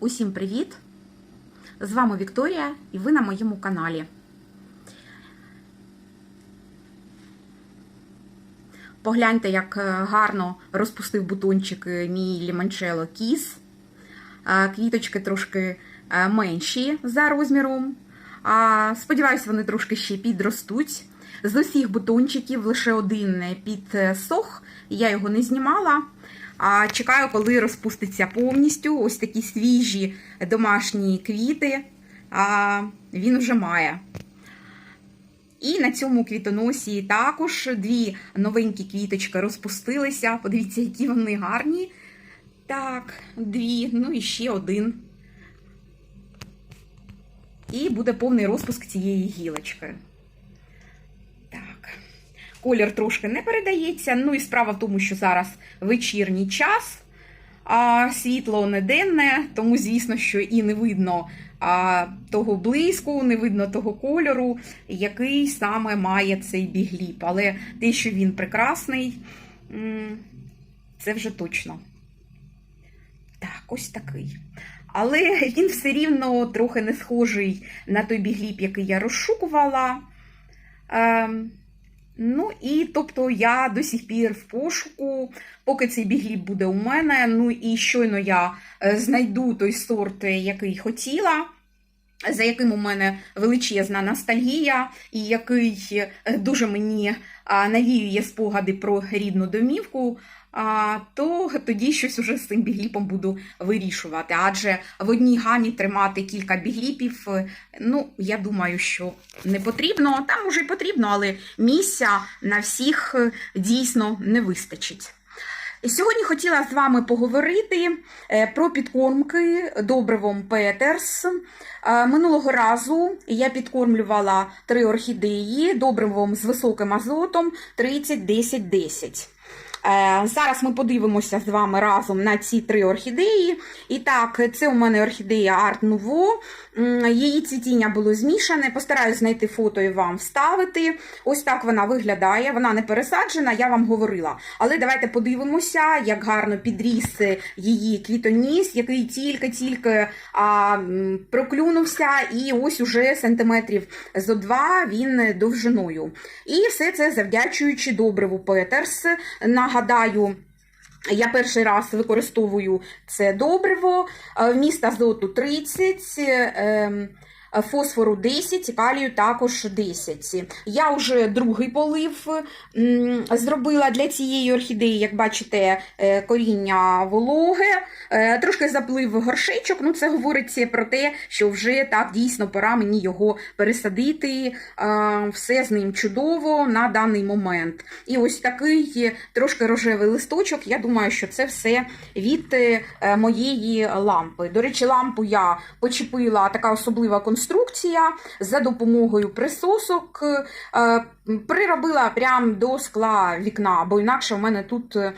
Усім привіт! З вами Вікторія і ви на моєму каналі. Погляньте, як е, гарно розпустив бутончик е, мій лімончело кіс. Е, Квіточки трошки менші за розміром. Сподіваюся, вони трошки ще підростуть. З усіх бутончиків лише один підсох, я його не знімала. А чекаю, коли розпуститься повністю. Ось такі свіжі домашні квіти. А він вже має. І на цьому квітоносі також дві новенькі квіточки розпустилися. Подивіться, які вони гарні. Так, дві, ну і ще один. І буде повний розпуск цієї гілочки. Колір трошки не передається. Ну і справа в тому, що зараз вечірній час, а світло не денне, тому, звісно, що і не видно а, того блиску, не видно того кольору, який саме має цей бігліп. Але те, що він прекрасний, це вже точно. Так, ось такий. Але він все рівно трохи не схожий на той бігліп, який я розшукувала. Ем, Ну і тобто я до сих пір в пошуку, поки цей бігліп буде у мене. Ну і щойно я е, знайду той сорт, е, який хотіла, за яким у мене величезна ностальгія, і який е, дуже мені навіює спогади про рідну домівку. То тоді щось уже з цим бігліпом буду вирішувати. Адже в одній гамі тримати кілька бігліпів, е, ну, я думаю, що не потрібно. Там уже й потрібно, але місця на всіх е, дійсно не вистачить. Сьогодні хотіла з вами поговорити е, про підкормки добривом Петерс. Е, Минулого разу я підкормлювала три орхідеї добривом з високим азотом 30-10-10. Е, Зараз ми подивимося з вами разом на ці три орхідеї. І так, це у мене орхідея Art Nouveau. Її цвітіння було змішане. Постараюсь знайти фото і вам вставити. Ось так вона виглядає. Вона не пересаджена, я вам говорила. Але давайте подивимося, як гарно підріс її квітоніс, який тільки-тільки проклюнувся, і ось уже сантиметрів зо два він довжиною. І все це завдячуючи добриву Петерс. Нагадаю, я перший раз використовую це добриво, е, вміст азоту 30, ем, фосфору 10, калію також 10. Я вже другий полив зробила для цієї орхідеї, як бачите, е, коріння вологе, Е, трошки заплив горшечок, ну це говорить про те, що вже так дійсно пора мені його пересадити. Е, Все з ним чудово на даний момент. І ось такий трошки рожевий листочок. Я думаю, що це все від е, моєї лампи. До речі, лампу я почепила така особлива конструкція за допомогою присосок. Е, Приробила прямо до скла вікна, бо інакше в мене тут е,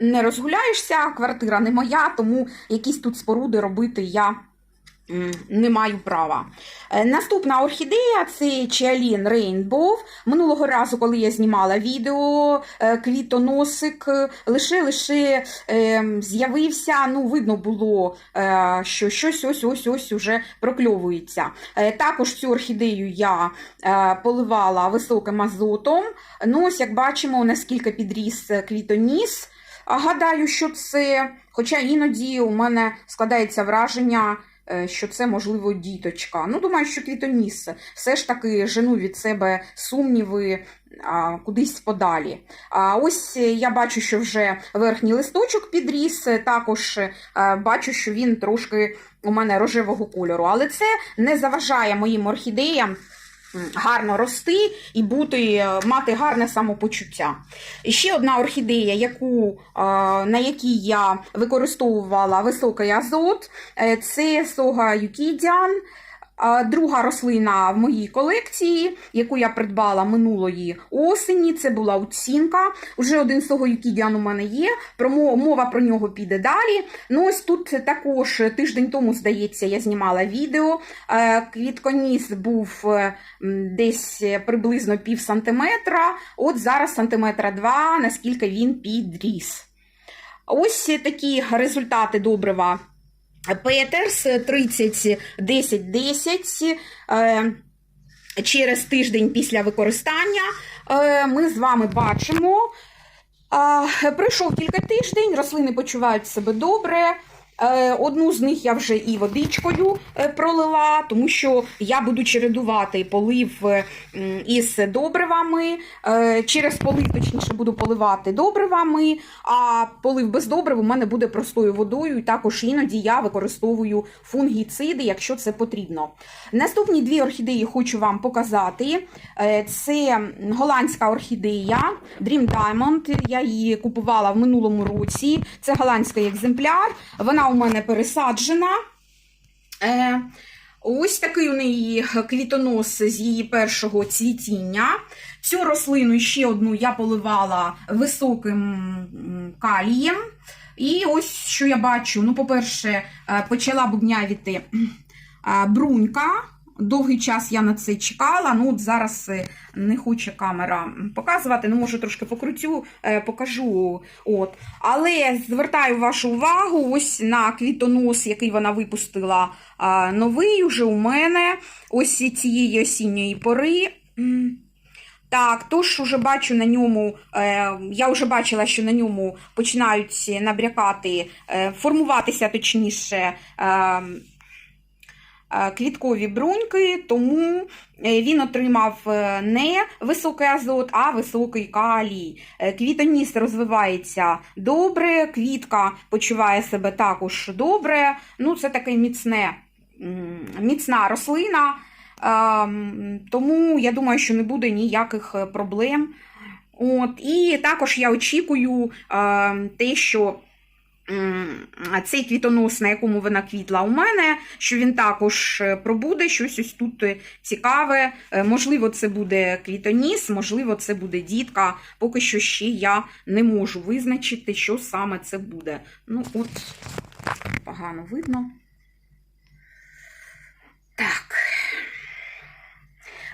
не розгуляєшся, квартира не моя, тому якісь тут споруди робити я не маю права. Е, Наступна орхідея це Чіалін Rainbow. Минулого разу, коли я знімала відео, е, квітоносик е, лише лише з'явився. Ну, видно було, що щось ось ось ось уже прокльовується. Також цю орхідею я поливала високим азотом. Ну, ось як бачимо, наскільки підріс квітоніс. Гадаю, що це, хоча іноді у мене складається враження, що це, можливо, діточка. Ну, думаю, що квітоніс. Все ж таки жену від себе сумніви а, кудись подалі. А ось е, я бачу, що вже верхній листочок підріс, е, також е, бачу, що він трошки у мене рожевого кольору. Але це не заважає моїм орхідеям гарно рости і бути, е, мати гарне самопочуття. І ще одна орхідея, яку, е, на якій я використовувала високий азот, е, це сога Юкідіан. Друга рослина в моїй колекції, яку я придбала минулої осені, це була оцінка. Уже один согоюкідіан у мене є. Мова про нього піде далі. Ну ось тут також тиждень тому, здається, я знімала відео. Е, Квітконіс був е, десь приблизно пів сантиметра. От зараз сантиметра два, наскільки він підріс. Ось такі результати добрива Петерс 30 10 10 е, через тиждень після використання е, ми з вами бачимо. Пройшов кілька тиждень, рослини почувають себе добре. Е, Одну з них я вже і водичкою е, пролила, тому що я буду чередувати полив е, із добривами. Через полив, точніше, буду поливати добривами, а полив без добрив у мене буде простою водою, і також іноді я використовую фунгіциди, якщо це потрібно. Наступні дві орхідеї хочу вам показати. Це голландська орхідея Dream Diamond. Я її купувала в минулому році. Це голландський екземпляр. Вона у мене пересаджена. Е, Ось такий у неї квітонос з її першого цвітіння. Цю рослину ще одну я поливала високим калієм. І ось що я бачу: ну, по-перше, е, почала бубнявіти е, брунька. Довгий час я на це чекала. Ну, от зараз е, не хоче камера показувати. Ну, може, трошки покрутю, е, покажу. От. Але звертаю вашу увагу ось на квітонос, який вона випустила новий уже у мене. Ось цієї осінньої пори. Так, тож уже бачу на ньому, е, я вже бачила, що на ньому починають набрякати, формуватися точніше. Е, Квіткові бруньки, тому е, він отримав е, не високий азот, а високий калій. Квітоніс розвивається добре, квітка почуває себе також добре. Ну, це таке міцне, міцна рослина. Тому я думаю, що не буде ніяких проблем. От, і також я очікую те, що цей квітонос, на якому вона квітла у мене, що він також е, пробуде щось ось тут е, цікаве. Е, Можливо, це буде квітоніс, можливо, це буде дітка. Поки що ще я не можу визначити, що саме це буде. Ну, от, погано видно. Так.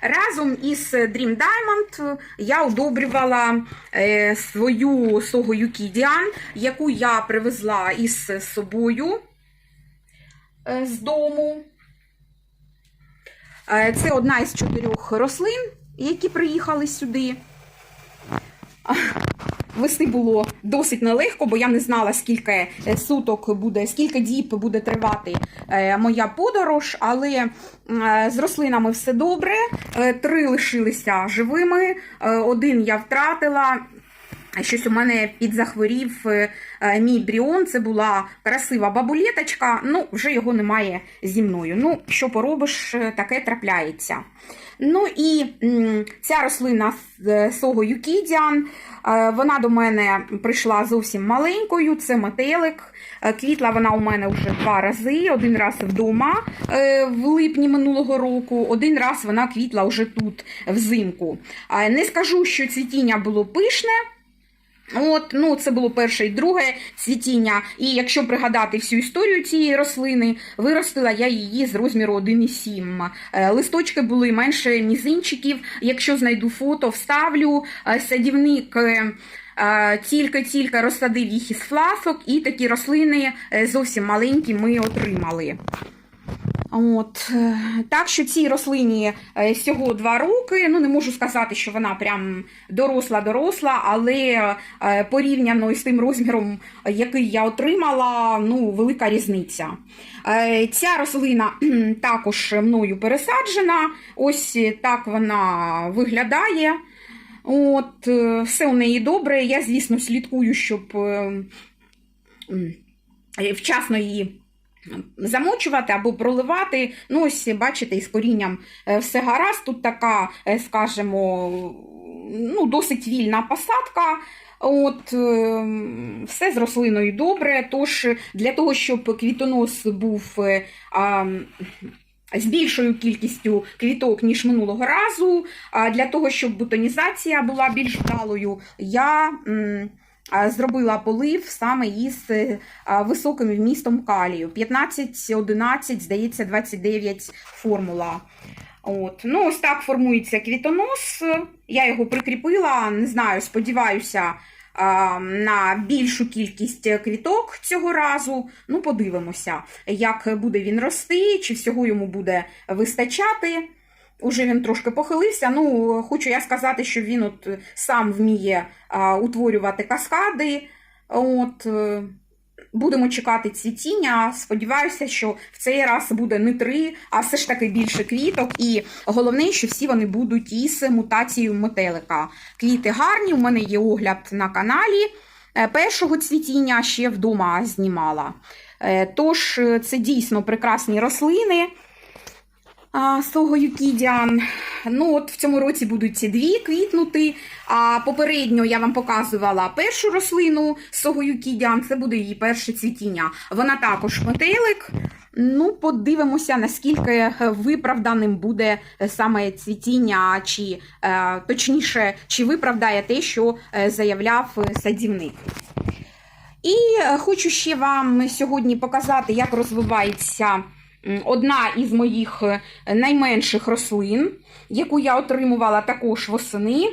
Разом із Dream Diamond я одобрювала е, свою сого Юкідіан, яку я привезла із собою е, з дому. Е, Це одна із чотирьох рослин, які приїхали сюди. Вести було досить нелегко, бо я не знала, скільки е, суток буде, скільки діб буде тривати е, моя подорож, але е, з рослинами все добре. Три лишилися живими, один я втратила. Щось у мене підзахворів е, е, мій бріон. Це була красива бабулеточка. Ну, вже його немає зі мною. Ну, що поробиш, е, таке трапляється. Ну і ця рослина сого Юкідіан, вона до мене прийшла зовсім маленькою. Це метелик. Квітла вона у мене вже два рази. Один раз вдома в липні минулого року, один раз вона квітла вже тут взимку. Не скажу, що цвітіння було пишне. От, ну, це було перше і друге цвітіння. І якщо пригадати всю історію цієї рослини, виростила я її з розміру 1,7. Е, Листочки були менше мізинчиків. Якщо знайду фото, вставлю. Е, Садівник е, тільки-тільки розсадив їх із фласок, і такі рослини зовсім маленькі ми отримали. От, так що цій рослині е, всього два роки. Ну, не можу сказати, що вона прям доросла-доросла, але е, порівняно із тим розміром, який я отримала, ну, велика різниця. Е, Ця рослина також мною пересаджена. Ось так вона виглядає. От, все у неї добре. Я, звісно, слідкую, щоб е, м, е, вчасно її замочувати або проливати. Ну, ось бачите, із корінням е, все гаразд. Тут така, е, скажімо, ну, досить вільна посадка. От, е, все з рослиною добре. Тож для того, щоб квітонос був а, з більшою кількістю квіток, ніж минулого разу, а для того, щоб бутонізація була більш вдалою, я. м, Зробила полив саме із е, високим вмістом калію. 15-11, здається, 29 формула. От. Ну, ось так формується квітонос. Я його прикріпила, не знаю, сподіваюся, на більшу кількість квіток цього разу. Ну, подивимося, як буде він рости, чи всього йому буде вистачати. Уже він трошки похилився. Ну, хочу я сказати, що він от сам вміє а, утворювати каскади. От, е, будемо чекати цвітіння. Сподіваюся, що в цей раз буде не три, а все ж таки більше квіток. І головне, що всі вони будуть із мутацією метелика. Квіти гарні, у мене є огляд на каналі. Е, Першого цвітіння ще вдома знімала. Е, Тож, е, це дійсно прекрасні рослини. Сого Юкідіан. Ну, от в цьому році будуть ці дві квітнути. А попередньо я вам показувала першу рослину Сого Юкідіан. Це буде її перше цвітіння. Вона також метелик. Ну, подивимося, наскільки виправданим буде саме цвітіння, чи е, точніше, чи виправдає те, що е, заявляв садівник. І е, хочу ще вам сьогодні показати, як розвивається одна із моїх е, найменших рослин, яку я отримувала також восени.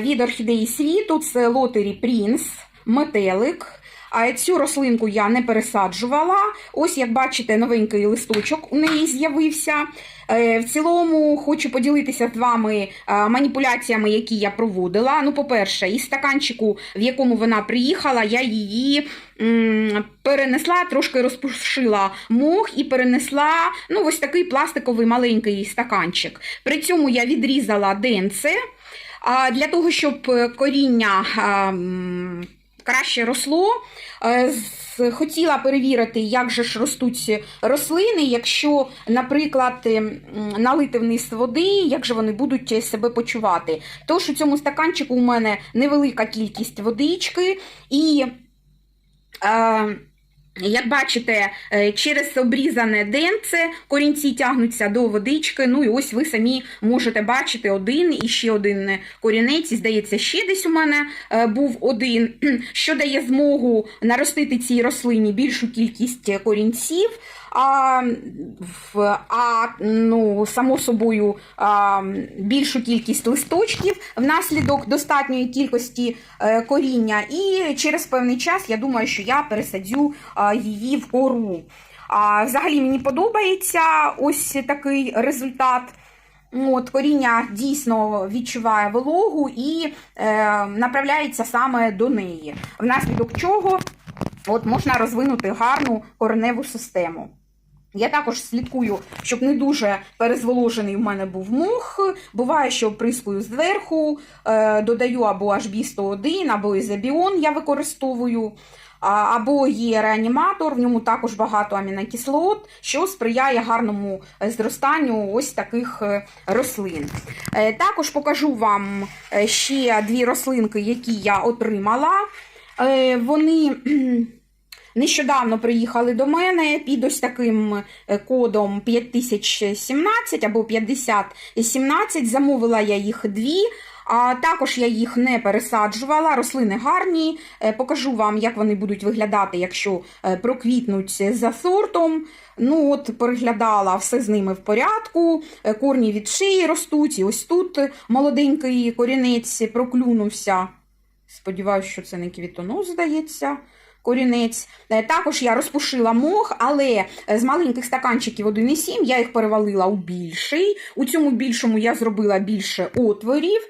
Від орхідеї світу це лотері Принц, метелик. А цю рослинку я не пересаджувала. Ось, як бачите, новенький листочок у неї з'явився. Е, В цілому хочу поділитися з вами е, маніпуляціями, які я проводила. Ну, по-перше, із стаканчику, в якому вона приїхала, я її перенесла, трошки розпушила мох і перенесла ну, ось такий пластиковий маленький стаканчик. При цьому я відрізала денце. Для того, щоб е, коріння краще росло, е, хотіла перевірити, як же ж ростуть рослини, якщо, наприклад, ем, налити вниз води, як же вони будуть себе почувати. Тож у цьому стаканчику у мене невелика кількість водички і. Е, як бачите, е, через обрізане денце корінці тягнуться до водички. Ну і ось ви самі можете бачити один і ще один корінець. І, здається, ще десь у мене е, був один, що дає змогу наростити цій рослині більшу кількість корінців. А, а ну, само собою а, більшу кількість листочків внаслідок достатньої кількості е, коріння. І через певний час я думаю, що я пересадю її в кору. А, взагалі мені подобається ось такий результат. От, коріння дійсно відчуває вологу і е, направляється саме до неї, внаслідок чого от, можна розвинути гарну кореневу систему. Я також слідкую, щоб не дуже перезволожений в мене був мох. Буває, що прискую зверху, е, додаю або HB101, або Ізобіон я використовую. Або є реаніматор, в ньому також багато амінокислот, що сприяє гарному е, зростанню ось таких е, рослин. Також покажу вам ще дві рослинки, які я отримала. Вони нещодавно приїхали до мене під ось таким е, кодом 5017 або 5017. Замовила я їх дві. А також я їх не пересаджувала. Рослини гарні. Е, Покажу вам, як вони будуть виглядати, якщо е, проквітнуть за сортом. Ну, от, переглядала все з ними в порядку. Корні від шиї ростуть. І ось тут молоденький корінець проклюнувся. Сподіваюсь, що це не квітонос, здається. Корінець. Е, Також я розпушила мох, але е, з маленьких стаканчиків 1,7 я їх перевалила у більший. У цьому більшому я зробила більше отворів.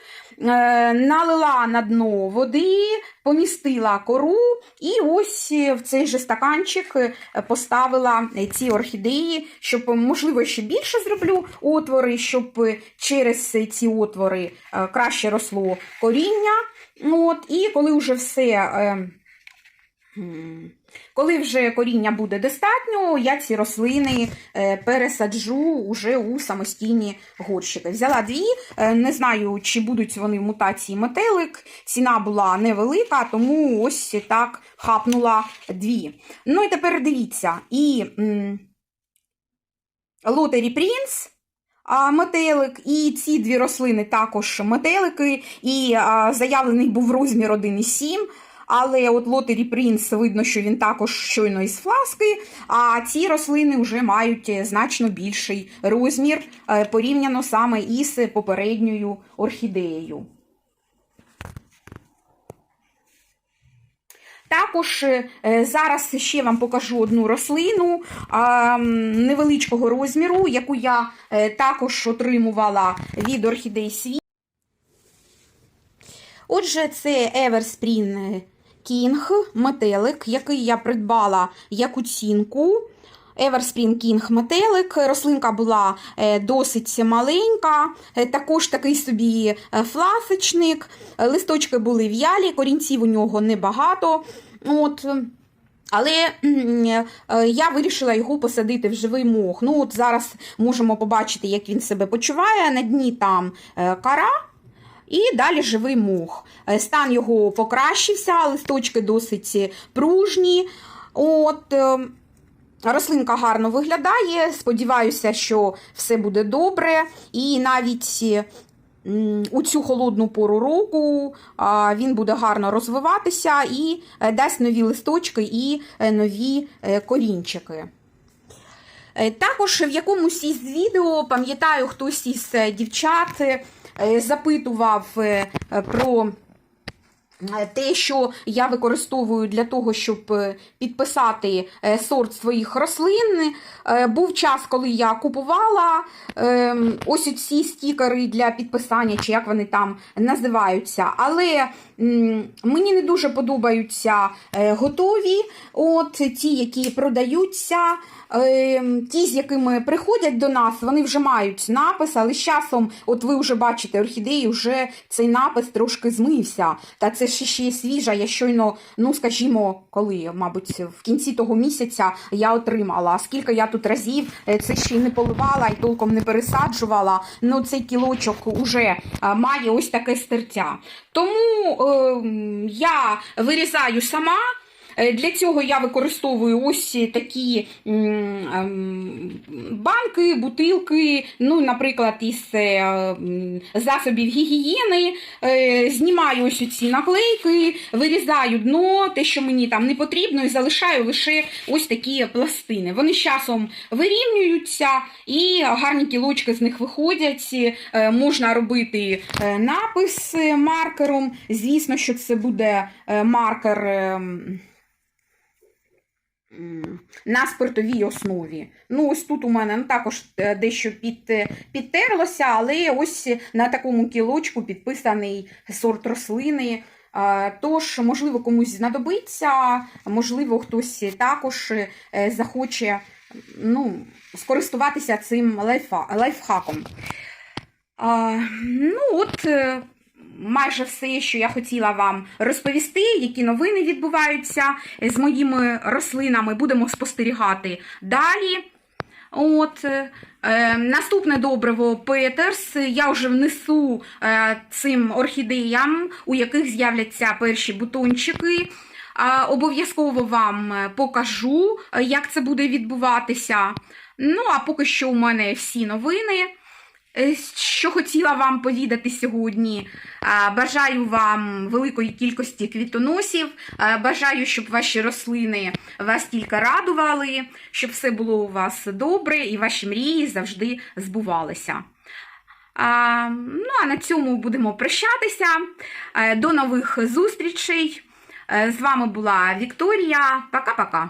Е, Налила на дно води, помістила кору, і ось в цей же стаканчик поставила ці орхідеї, щоб, можливо, ще більше зроблю отвори, щоб через ці отвори краще росло коріння. От, і коли вже все. Коли вже коріння буде достатньо, я ці рослини е, пересаджу уже у самостійні горщики. Взяла дві, е, не знаю, чи будуть вони в мутації метелик. Ціна була невелика, тому ось так хапнула дві. Ну і тепер дивіться, і Лотері Принц. Метелик, і ці дві рослини також метелики, і а, заявлений був розмір 1,7. Але от лотері Принц видно, що він також щойно із фласки, а ці рослини вже мають е, значно більший розмір е, порівняно саме із попередньою орхідеєю. Також е, зараз ще вам покажу одну рослину невеличкого розміру, яку я також отримувала від орхідей світ. Отже, це Everspring King метелик, який я придбала як оцінку. Everspring King метелик. Рослинка була е, досить маленька, е, також такий собі е, фласочник. Листочки були в'ялі, корінців у нього небагато. От. Але я вирішила його посадити в живий мох. Ну, от зараз можемо побачити, як він себе почуває. На дні там кара. І далі живий мох. Е, Стан його покращився, листочки досить пружні. От, е, рослинка гарно виглядає. Сподіваюся, що все буде добре. І навіть е, у цю холодну пору року він буде гарно розвиватися і дасть нові листочки і нові корінчики. Також в якомусь із відео, пам'ятаю, хтось із дівчат запитував е, е, про е, те, що я використовую для того, щоб е, підписати е, сорт своїх рослин. Е, Був час, коли я купувала е, ось ці стікери для підписання, чи як вони там називаються. Але мені не дуже подобаються е, готові, от ті, які продаються. Е, Ті, з якими приходять до нас, вони вже мають напис, але з часом, от ви вже бачите, орхідеї вже цей напис трошки змився. Та це ще ще свіжа. Я щойно, ну скажімо, коли, мабуть, в кінці того місяця я отримала. А Скільки я тут разів е, це ще й не поливала і толком не пересаджувала. Ну, цей кілочок уже має ось таке стертя. Тому е, я вирізаю сама. Е, Для цього я використовую ось такі ем, банки, бутилки, ну, наприклад, із е, засобів гігієни. Е, Знімаю ось ці наклейки, вирізаю дно, те, що мені там не потрібно, і залишаю лише ось такі пластини. Вони з часом вирівнюються і гарні кілочки з них виходять. Можна робити напис маркером. Звісно, що це буде маркер. На спиртовій основі. Ну, ось тут у мене ну, також е, дещо під, е, підтерлося, але ось на такому кілочку підписаний сорт рослини. Тож, можливо, комусь знадобиться, можливо, хтось також е, захоче ну, скористуватися цим лайфхаком. Ну, от майже все, що я хотіла вам розповісти, які новини відбуваються з моїми рослинами. Будемо спостерігати далі. От, е, наступне добриво Петерс. Я вже внесу е, цим орхідеям, у яких з'являться перші бутончики. Обов'язково вам е, покажу, е, як це буде відбуватися. Ну, а поки що у мене всі новини. Е, Що хотіла вам повідати сьогодні. Бажаю вам великої кількості квітоносів. Бажаю, щоб ваші рослини вас тільки радували, щоб все було у вас добре і ваші мрії завжди збувалися. А, Ну, а на цьому будемо прощатися. Е, До нових зустрічей. Е, З вами була Вікторія. Пока-пока.